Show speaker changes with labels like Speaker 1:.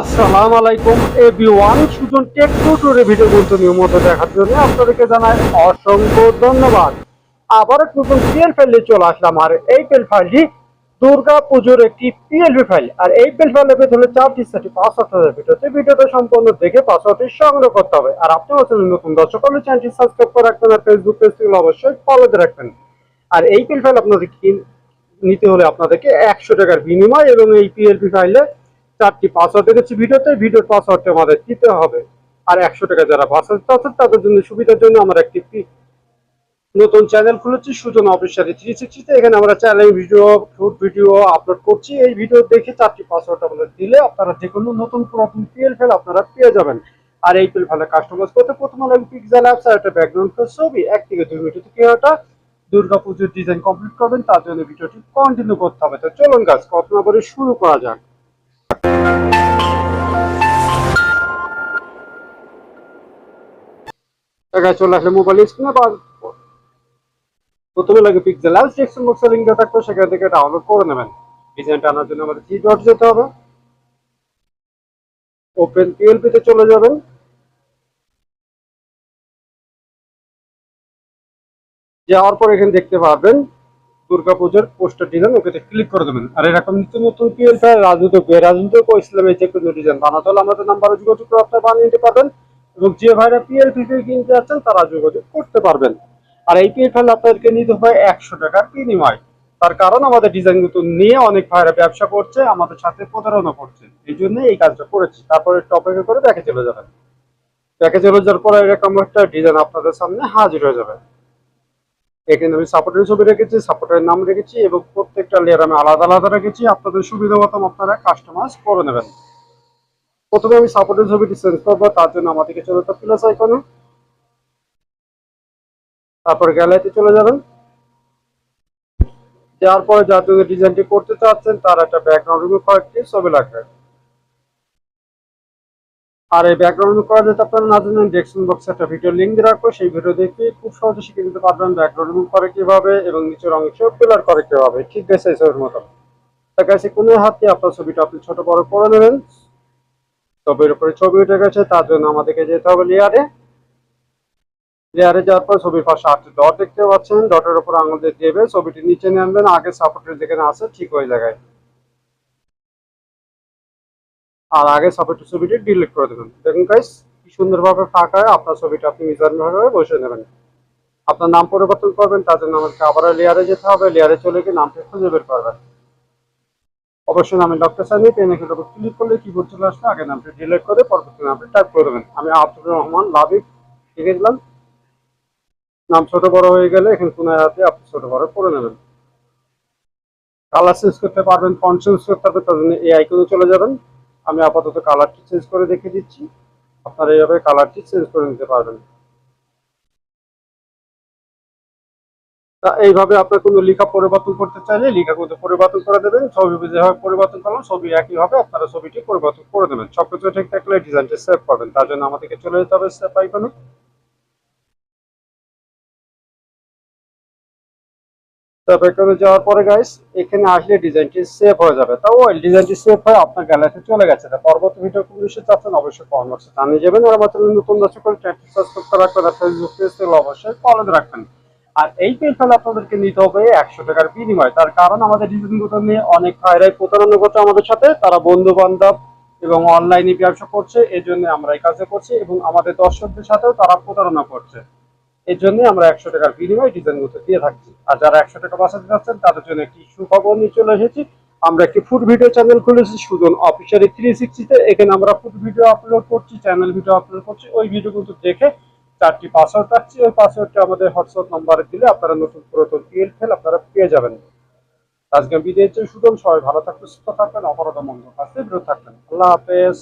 Speaker 1: আসসালামু আলাইকুম everyone Sujon tech tutorial video গুলো নিয়মিত দেখার জন্য আপনাদেরকে জানাই অসংখ্য ধন্যবাদ। আবার নতুন পিএল ফাইলে চলে আসলাম, আর এই পিএল ফাইলটি দুর্গা পুজোর একটি পিএলপি ফাইল আর এই পিএল ফাইলে পেতে হলে চারটি সেটি পাসওয়ার্ড ভিডিওতে ভিডিওটা সম্পূর্ণ দেখে পাসওয়ার্ডটি সংগ্রহ করতে হবে। আর আপনি হচ্ছেন নতুন দর্শক হলে চ্যানেলটি সাবস্ক্রাইব করে রাখবেন, আর ফেসবুক পেজগুলো অবশ্যই ফলোতে রাখবেন। আর এই পিএল ফাইল আপনাদের নিতে হলে আপনাদেরকে একশো টাকার বিনিময় এবং এই পিএলপি ফাইলে চারটি পাসওয়ার্ড দেখেছি ভিডিওতে, ভিডিওর পাসওয়ার্ডটা আমাদের দিতে হবে। আর একশো টাকা যারা পাসওয়ার্ড চাচ্ছেন তাদের জন্য সুবিধার জন্য আমার একটি নতুন চ্যানেল খুলেছি, সুজন অফিসিয়াল থ্রি সিক্সটিতে এখানে আমরা channel video food video upload করছি। এই ভিডিও দেখে চারটি পাসওয়ার্ড আপনাদের দিলে আপনারা যে কোনো নতুন পুরাতন পিএল ফেল আপনারা পেয়ে যাবেন। আর এই পিএল ফেলে কাস্টমাইজ করতে প্রথমে লাগবে পিক্সেল অ্যাপস আর একটা ব্যাকগ্রাউন্ড ছবি। এক থেকে দুই মিনিট থেকে ওটা দুর্গাপুজোর ডিজাইন কমপ্লিট করবেন, তার জন্য ভিডিওটি কন্টিনিউ করতে হবে। তো চলুন গাছ কথা বলে শুরু করা যাক। পিক্সেল অ্যাপস ডেস্কটপ বক্সের থাকবে সেখান থেকে ডাউনলোড করে নেবেন। ডিজাইনটা আনার জন্য আমাদের থ্রি ডট যেতে হবে। ওপেন পিএলপি তে চলে যাবেন। যাওয়ার পর এখানে দেখতে পাবেন দুর্গাপূজার পোস্টার ডিজাইন ওকে ক্লিক করে দেবেন। আর এরকম নিত্য নতুন পিএলপি রাজনৈতিক রাজনৈতিক ও ইসলামের যে কোনো ডিজাইন বানাতে আমাদের নাম্বারে যোগাযোগ করে আপনারা বানিয়ে নিতে পারবেন এবং যে ভাইরা পিএলপি কিনতে যাচ্ছেন তারা যোগাযোগ করতে পারবেন। আর এই পিএলপি আপনাদেরকে নিতে হবে একশো টাকার বিনিময়। তার কারণ আমাদের ডিজাইনগুলো নিয়ে অনেক ভাইরা ব্যবসা করছে, আমাদের সাথে প্রতারণা করছে। এই জন্য এই কাজটা করেছি। তারপরে টপিকে করে ব্যাকে চলে যাবেন। ব্যাকে চলে যাওয়ার পরে এরকম একটা ডিজাইন আপনাদের সামনে হাজির হয়ে যাবে। এখানে আমি সাপোর্টের ছবি রেখেছি সাপোর্টের নাম রেখেছি এবং প্রত্যেকটা লেয়ার আমি আলাদা আলাদা রেখেছি। আপনাদের সুবিধা মতো আপনারা কাস্টমাইজ করে নেবেন। প্রথমে আমি সাপোর্টের ছবিটি চেঞ্জ করব, তার জন্য আমাদেরকে চলে যেতে প্লাস আইকনে তারপর গ্যালারিতে চলে যাবেন। যাওয়ার পরে যার জন্য ডিজাইনটি করতে চাচ্ছেন, তার একটা ব্যাকগ্রাউন্ড রিমুভ কয়েকটি ছবি লাগবে। আর এই ব্যাকগ্রাউন্ড করা যেতে আপনারা না জানেন ডেসক্রিপশন বক্সে একটা ভিডিও লিঙ্ক দিয়ে রাখব। সেই ভিডিও দেখে খুব সহজে শিখে নিতে পারবেন ব্যাকগ্রাউন্ড রিমুভ করে কীভাবে এবং নিচের অংশ ফিলার করে কীভাবে। ঠিক আছে, এই মতো। তার কাছে কোনো হাতে আপনার ছবিটা আপনি ছোট, বড় করে নেবেন। ছবির উপরে ছবি উঠে গেছে, তার জন্য আমাদেরকে যেতে হবে লেয়ারে লেয়ারে যাওয়ার পর ছবির পাশে আটটি ডট দেখতে পাচ্ছেন। ডটের উপর আঙুল দিয়ে দেবে, ছবিটি নিচে নিয়ে আনবেন আগে সাপোর্টের যেখানে আছে, ঠিক ওই জায়গায়। আর আগে সাপোর্টের ছবিটি ডিলিট করে দেবেন। দেখুন গাইস কি সুন্দরভাবে ফাঁকা আপনার ছবিটা আপনি মিজানভাবে বসে নেবেন। আপনার নাম পরিবর্তন করবেন, তার জন্য আমাদেরকে আবার লেয়ারে যেতে হবে। লেয়ারে চলে গিয়ে নামটা খুঁজে বের করবেন। অবশ্যই নামে ডক্টর সানি পেনে কিন্তু ক্লিক করলে কিবোর্ড চলে আসবে। আগে নামটা ডিলিট করে পরবর্তী নামটা টাইপ করে দেবেন। আমি আব্দুর রহমান লাভিক লিখে দিলাম নাম ছোট বড় হয়ে গেলে এখানে কোনো হাতে আপনি ছোট বড় করে নেবেন। কালার চেঞ্জ করতে পারবেন ফন্ট চেঞ্জ করতে পারবেন তার জন্য এই আইকনে চলে যাবেন। আমি আপাতত কালারটি চেঞ্জ করে দেখে দিচ্ছি। আপনারা এইভাবে কালারটি চেঞ্জ করে নিতে পারবেন। তা এইভাবে আপনার কোনো লেখা পরিবর্তন করতে চাইলে লেখা কিন্তু পরিবর্তন করে দেবেন। ছবি যেভাবে পরিবর্তন করলাম, ছবি একইভাবে আপনারা ছবিটি পরিবর্তন করে দেবেন। সবকিছু ঠিক থাকলে ডিজাইনটি সেভ করবেন। তার জন্য আমাদেরকে চলে যেতে হবে সেভ আইকনে আইকনে যাওয়ার পরে গাইস এখানে আসলে ডিজাইনটি সেভ হয়ে যাবে। তা ওই ডিজাইনটি সেভ হয়ে আপনার গ্যালারিতে চলে গেছে। পরবর্তী ভিডিও কোন চাচ্ছেন অবশ্যই কমেন্ট জানিয়ে যাবেন। আর আমাদের নতুন দর্শক করে সাবস্ক্রাইব করে রাখবেন ফেসবুক পেজ অবশ্যই ফলো রাখবেন। আর এই পেনশন আপনাদেরকে নিতে হবে একশো টাকার বিনিময়। তার কারণ আমাদের ডিজাইনগুলো নিয়ে অনেক ভাইরাই প্রতারণা করছে আমাদের সাথে। তারা বন্ধু বান্ধব এবং অনলাইনে ব্যবসা করছে এই জন্য আমরা এই কাজে করছি এবং আমাদের দর্শকদের সাথেও তারা প্রতারণা করছে। এই জন্য আমরা একশো টাকার বিনিময় ডিজাইনগুলো দিয়ে থাকছি। আর যারা একশো টাকা বাঁচাতে যাচ্ছেন, তাদের জন্য একটি সুখবর নিয়ে চলে এসেছি। আমরা একটি ফুড ভিডিও চ্যানেল খুলেছি, সুজন অফিসিয়ালি থ্রি সিক্সটিতে এখানে আমরা ফুড ভিডিও আপলোড করছি চ্যানেল ভিডিও আপলোড করছি। ওই ভিডিও কিন্তু দেখে চারটি পাসওয়ার্ড রাখছি। ওই পাসওয়ার্ডটা আমাদের হোয়াটসঅ্যাপ নাম্বারে দিলে আপনারা নতুন পুরাতন পিএল ফেল আপনারা পেয়ে যাবেন। আজকে বিদায় সুতরাং সবাই ভালো থাকবেন, সুস্থ থাকবেন অপরাধ মন্দ কাছে বিরত থাকবেন। আল্লাহ হাফেজ।